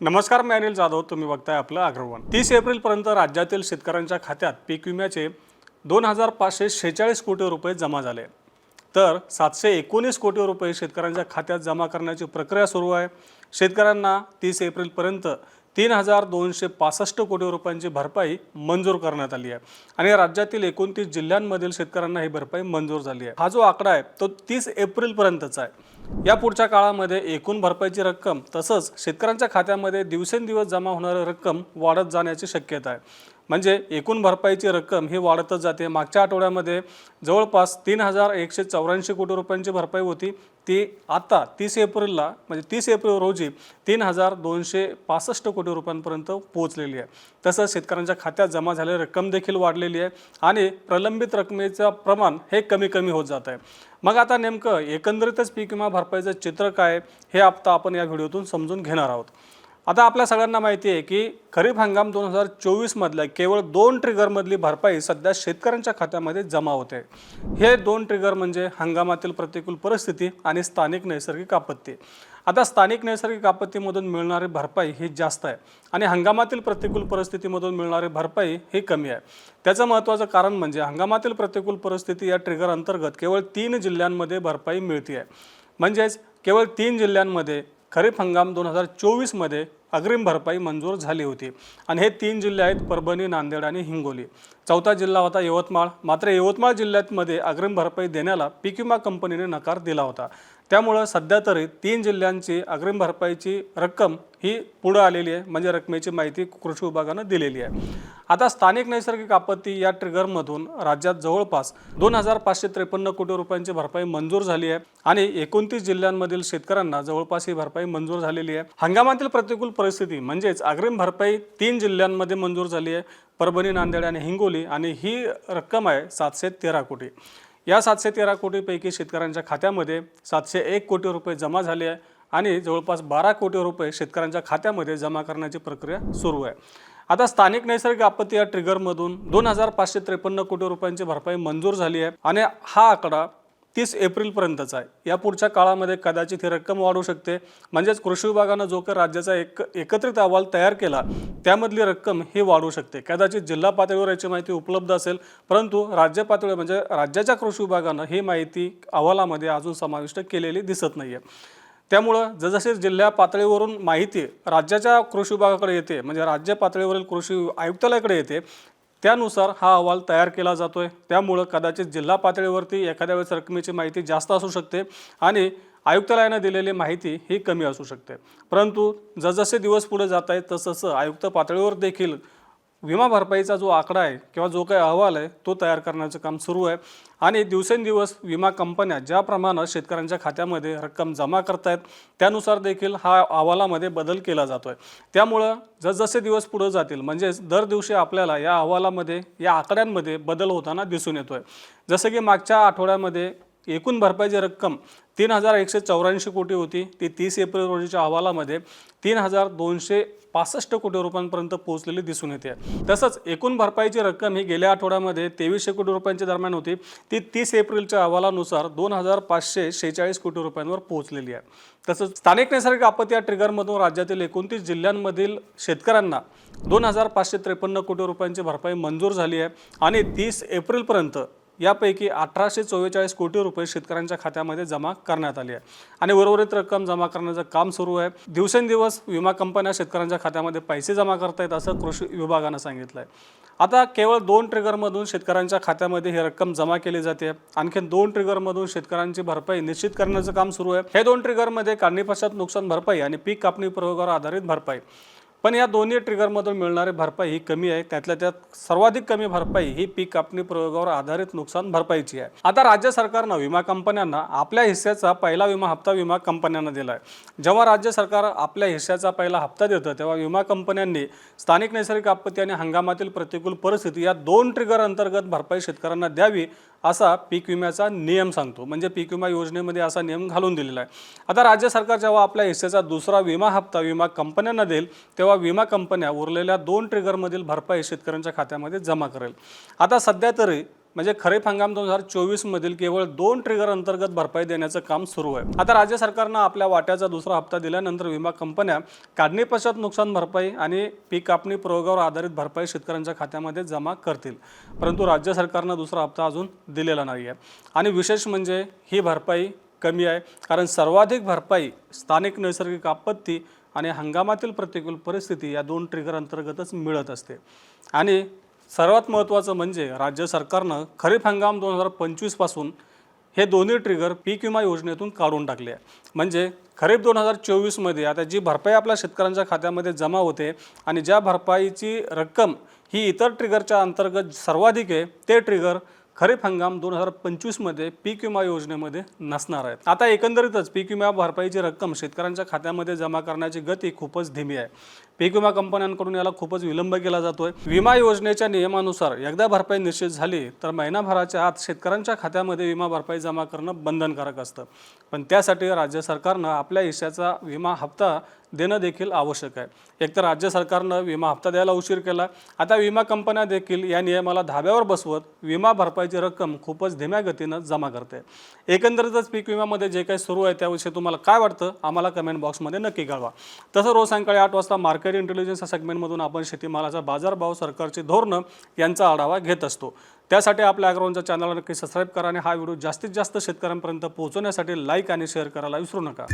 नमस्कार मी अनिल जाधव. तुम्ही बघताय आपलं अग्रवन तीस एप्रिलपर्यंत राज्यातील शेतकऱ्यांच्या खात्यात पीक विम्याचे दोन हजार पाचशे शेहेचाळीस कोटी रुपये जमा झाले. तर सातशे एकोणीस कोटी रुपये शेतकऱ्यांच्या खात्यात जमा करण्याची प्रक्रिया सुरू आहे. शेतकऱ्यांना तीस एप्रिलपर्यंत तीन हजार दोनशे पासष्ट कोटी रुपयांची भरपाई मंजूर करण्यात आली आहे. आणि राज्यातील एकोणतीस जिल्ह्यांमधील शेतकऱ्यांना ही भरपाई मंजूर झाली आहे. हा जो आकडा आहे तो तीस एप्रिलपर्यंतचा आहे. या पुढच्या काळामध्ये एकूण भरपाईची रक्कम तसंच शेतकऱ्यांच्या खात्यामध्ये दिवसेंदिवस जमा होणारी रक्कम वाढत जाण्याची शक्यता आहे. म्हणजे एकूण भरपाईची रक्कम ही वाढतच जाते. मागच्या आठवड्यामध्ये जवळपास तीन हजार एकशे चौऱ्याऐंशी कोटी रुपयांची भरपाई होती. ती आता तीस एप्रिलला म्हणजे तीस एप्रिल रोजी तीन हजार दोनशे पासष्ट कोटी रुपयांपर्यंत पोहोचलेली आहे. तसंच शेतकऱ्यांच्या खात्यात जमा झालेली रक्कम देखील वाढलेली आहे आणि प्रलंबित रकमेचं प्रमाण हे कमी कमी होत जात आहे. मग आता नेमकं एकंदरीतच पीक विमा भरपाईचं चित्र काय हे आता आपण या व्हिडिओतून समजून घेणार आहोत. आता आपल्या सगळ्यांना माहिती आहे की खरीप हंगाम दोन हजार चोवीसमधल्या केवळ दोन ट्रिगरमधली भरपाई सध्या शेतकऱ्यांच्या खात्यामध्ये जमा होते. हे दोन ट्रिगर म्हणजे हंगामातील प्रतिकूल परिस्थिती आणि स्थानिक नैसर्गिक आपत्ती. आता स्थानिक नैसर्गिक आपत्तीमधून मिळणारी भरपाई ही जास्त आहे आणि हंगामातील प्रतिकूल परिस्थितीमधून मिळणारी भरपाई ही कमी आहे. त्याचं महत्त्वाचं कारण म्हणजे हंगामातील प्रतिकूल परिस्थिती या ट्रिगर अंतर्गत केवळ तीन जिल्ह्यांमध्ये भरपाई मिळते आहे म्हणजेच केवळ तीन जिल्ह्यांमध्ये खरीप हंगाम दोन हजार चोवीसमध्ये अग्रिम भरपाई मंजूर झाली होती. आणि हे तीन जिल्हे आहेत परभणी नांदेड आणि हिंगोली. चौथा जिल्हा होता यवतमाळ. मात्र यवतमाळ जिल्ह्यामध्ये अग्रिम भरपाई देण्याला पीक विमा कंपनीने नकार दिला होता. त्यामुळं सध्या तरी तीन जिल्ह्यांची अग्रिम भरपाईची रक्कम ही पुढं आलेली आहे म्हणजे रकमेची माहिती कृषी विभागानं दिलेली आहे. आता स्थानिक नैसर्गिक आपत्ती या ट्रिगरमधून राज्यात जवळपास दोन हजार पाचशे त्रेपन्न कोटी रुपयांची भरपाई मंजूर झाली आहे. आणि एकोणतीस जिल्ह्यांमधील शेतकऱ्यांना जवळपास ही भरपाई मंजूर झालेली आहे. हंगामातील प्रतिकूल परिस्थिती. म्हणजेच अग्रिम भरपाई तीन जिल्ह्यांमध्ये मंजूर झाली आहे. परभणी नांदेड आणि हिंगोली. आणि ही रक्कम आहे सातशे तेरा कोटी. या सातशे तेरा कोटीपैकी शेतकऱ्यांच्या खात्यामध्ये सातशे एक कोटी रुपये जमा झाले आहे. आणि जवळपास बारा कोटी रुपये शेतकऱ्यांच्या खात्यामध्ये जमा करण्याची प्रक्रिया सुरू आहे. आता स्थानिक नैसर्गिक आपत्ती या ट्रिगरमधून दोन हजार पाचशे त्रेपन्न कोटी रुपयांची भरपाई मंजूर झाली आहे. आणि हा आकडा तीस एप्रिलपर्यंतचा आहे. या पुढच्या काळामध्ये कदाचित ही रक्कम वाढू शकते. म्हणजेच कृषी विभागानं जो काही राज्याचा एक एकत्रित अहवाल तयार केला त्यामधली रक्कम ही वाढू शकते. कदाचित जिल्हा पातळीवर याची माहिती उपलब्ध असेल परंतु राज्य पातळीवर म्हणजे राज्याच्या कृषी विभागानं ही माहिती अहवालामध्ये अजून समाविष्ट केलेली दिसत नाही आहे त्यामुळं जसजसे जिल्हा पातळीवरून माहिती राज्याच्या कृषी विभागाकडे येते म्हणजे राज्य पातळीवरील कृषी आयुक्तालयाकडे येते त्यानुसार हा अहवाल तयार केला जातो आहे त्यामुळं कदाचित जिल्हा पातळीवरती एखाद्या वेळेस रकमेची माहिती जास्त असू शकते आणि आयुक्तालयानं दिलेली माहिती ही कमी असू शकते. परंतु जसजसे दिवस पुढे जात आहेत तसतसं आयुक्त पातळीवर देखील विमा भरपाईचा जो आकडा आहे किंवा जो काही अहवाल आहे तो तयार करण्याचं काम सुरू आहे. आणि दिवसेंदिवस विमा कंपन्या ज्याप्रमाणे शेतकऱ्यांच्या खात्यामध्ये रक्कम जमा करतायत त्यानुसार देखील हा अहवालामध्ये बदल केला जातो आहे त्यामुळं जसजसे दिवस पुढे जातील म्हणजेच दर दिवशी आपल्याला या अहवालामध्ये या आकड्यांमध्ये बदल होताना दिसून येतो आहे जसं की मागच्या आठवड्यामध्ये एकूण भरपाईची रक्कम तीन हजार एकशे चौऱ्याऐंशी कोटी होती. ती तीस एप्रिल रोजीच्या अहवालामध्ये तीन हजार दोनशे पासष्ट कोटी रुपयांपर्यंत पोहोचलेली दिसून येते. तसंच एकूण भरपाईची रक्कम ही गेल्या आठवड्यामध्ये तेवीसशे कोटी रुपयांच्या दरम्यान होती. ती तीस एप्रिलच्या अहवालानुसार दोन हजार पाचशे शेहेचाळीस कोटी रुपयांवर पोहोचलेली आहे. तसंच स्थानिक नैसर्गिक आपत्ती या ट्रिगरमधून राज्यातील एकोणतीस जिल्ह्यांमधील शेतकऱ्यांना दोन हजार पाचशे त्रेपन्न कोटी रुपयांची भरपाई मंजूर झाली आहे आणि तीस एप्रिलपर्यंत यापैकी अठराशे चव्वेचाळीस कोटी रुपये शेतकऱ्यांच्या खात्यामध्ये जमा करण्यात आली आहे. आणि उर्वरित रक्कम जमा करण्याचं काम सुरू आहे. दिवसेंदिवस विमा कंपन्या शेतकऱ्यांच्या खात्यामध्ये पैसे जमा करतायत असं कृषी विभागानं सांगितलं आहे आता केवळ दोन ट्रिगरमधून शेतकऱ्यांच्या खात्यामध्ये ही रक्कम जमा केली जाते. आणखीन दोन ट्रिगरमधून शेतकऱ्यांची भरपाई निश्चित करण्याचं काम सुरू आहे. हे दोन ट्रिगरमध्ये काढणी पश्चात नुकसान भरपाई आणि पीक कापणी प्रयोगावर आधारित भरपाई. पण या दोन्ही ट्रिगरमधून मिळणारी भरपाई ही कमी आहे. त्यातल्या त्यात सर्वाधिक कमी भरपाई ही पीक कापणी प्रयोगावर आधारित नुकसान भरपाईची आहे. आता राज्य सरकारनं विमा कंपन्यांना आपल्या हिस्स्याचा पहिला विमा हप्ता विमा कंपन्यांना दिला आहे जेव्हा राज्य सरकार आपल्या हिस्स्याचा पहिला हप्ता देतं तेव्हा विमा कंपन्यांनी स्थानिक नैसर्गिक आपत्ती आणि हंगामातील प्रतिकूल परिस्थिती या दोन ट्रिगर अंतर्गत भरपाई शेतकऱ्यांना द्यावी असा पीक विम्याचा नियम सांगतो. म्हणजे पीक विमा योजनेमध्ये असा नियम घालून दिलेला आहे. आता राज्य सरकार जेव्हा आपल्या हिस्सेचा दुसरा विमा हप्ता विमा कंपन्यांना देईल तेव्हा विमा कंपन्या उरलेल्या दोन ट्रिगरमधील भरपाई शेतकऱ्यांच्या खात्यामध्ये जमा करेल. आता सध्या तरी म्हणजे खरीप हंगाम दोन हजार चोवीस मधील केवळ दोन ट्रिगर अंतर्गत भरपाई देण्याचं काम सुरू आहे. आता राज्य सरकारनं आपल्या वाट्याचा दुसरा हप्ता दिल्यानंतर विमा कंपन्या काढणी पश्चात नुकसान भरपाई आणि पीक कापणी प्रयोगावर आधारित भरपाई शेतकऱ्यांच्या खात्यामध्ये जमा करतील. परंतु राज्य सरकारनं दुसरा हप्ता अजून दिलेला नाही आहे आणि विशेष म्हणजे ही भरपाई कमी आहे कारण सर्वाधिक भरपाई स्थानिक नैसर्गिक आपत्ती आणि हंगामातील प्रतिकूल परिस्थिती या दोन ट्रिगर अंतर्गतच मिळत असते. आणि सर्वात महत्त्वाचं म्हणजे राज्य सरकारनं खरीप हंगाम दोन हजार पंचवीसपासून हे दोन्ही ट्रिगर पीक विमा योजनेतून काढून टाकले आहे. म्हणजे खरीप दोन हजार चोवीसमध्ये आता जी भरपाई आपल्या शेतकऱ्यांच्या खात्यामध्ये जमा होते आणि ज्या भरपाईची रक्कम ही इतर ट्रिगरच्या अंतर्गत सर्वाधिक आहे ते ट्रिगर खरीप हंगाम दोन हजार पंचवीसमध्ये पीक विमा योजनेमध्ये नसणार आहेत. आता एकंदरीतच पीक विमा भरपाईची रक्कम शेतकऱ्यांच्या खात्यामध्ये जमा करण्याची गती खूपच धीमी आहे. पीक विमा कंपन्यांकडून याला खूपच विलंब केला जातोय. विमा योजनेच्या नियमानुसार एकदा भरपाई निश्चित झाली तर महिनाभराच्या आत शेतकऱ्यांच्या खात्यामध्ये विमा भरपाई जमा करणं बंधनकारक असतं. पण त्यासाठी राज्य सरकारनं आपल्या हिश्श्याचा विमा हप्ता देणं देखील आवश्यक आहे. एकतर राज्य सरकारनं विमा हप्ता द्यायला उशीर केला. आता विमा कंपन्या देखील या नियमाला धाब्यावर बसवत विमा भरपाईची रक्कम खूपच धीम्या गतीनं जमा करते एकंदरीतच पीक विम्यामध्ये जे काही सुरू आहे त्याविषयी तुम्हाला काय वाटतं आम्हाला कमेंट बॉक्समध्ये नक्की कळवा. तसं रोज सायंकाळी आठ वाजता मार्केट इंटेलिजन्स या सेगमेंटमधून आपण शेतीमालाचा बाजारभाव सरकारची धोरणं यांचा आढावा घेत असतो. त्यासाठी आपल्या अॅग्राऊंडच्या चॅनलला नक्की सबस्क्राईब करा आणि हा व्हिडिओ जास्तीत जास्त शेतकऱ्यांपर्यंत पोहोचवण्यासाठी लाईक आणि शेअर करायला विसरू नका.